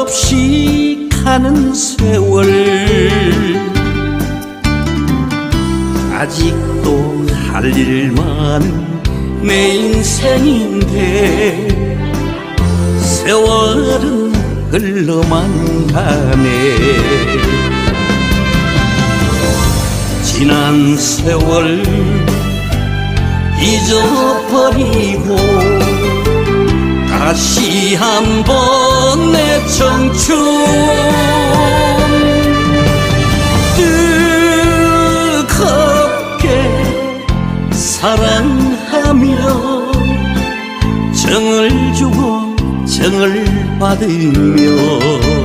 말없이 가는 세월. 아직도 할 일 많은 내 인생인데 세월은 흘러만 가네. 지난 세월 잊어버리고 다시 한번 내 청춘 뜨겁게 사랑하며 정을 주고 정을 받으며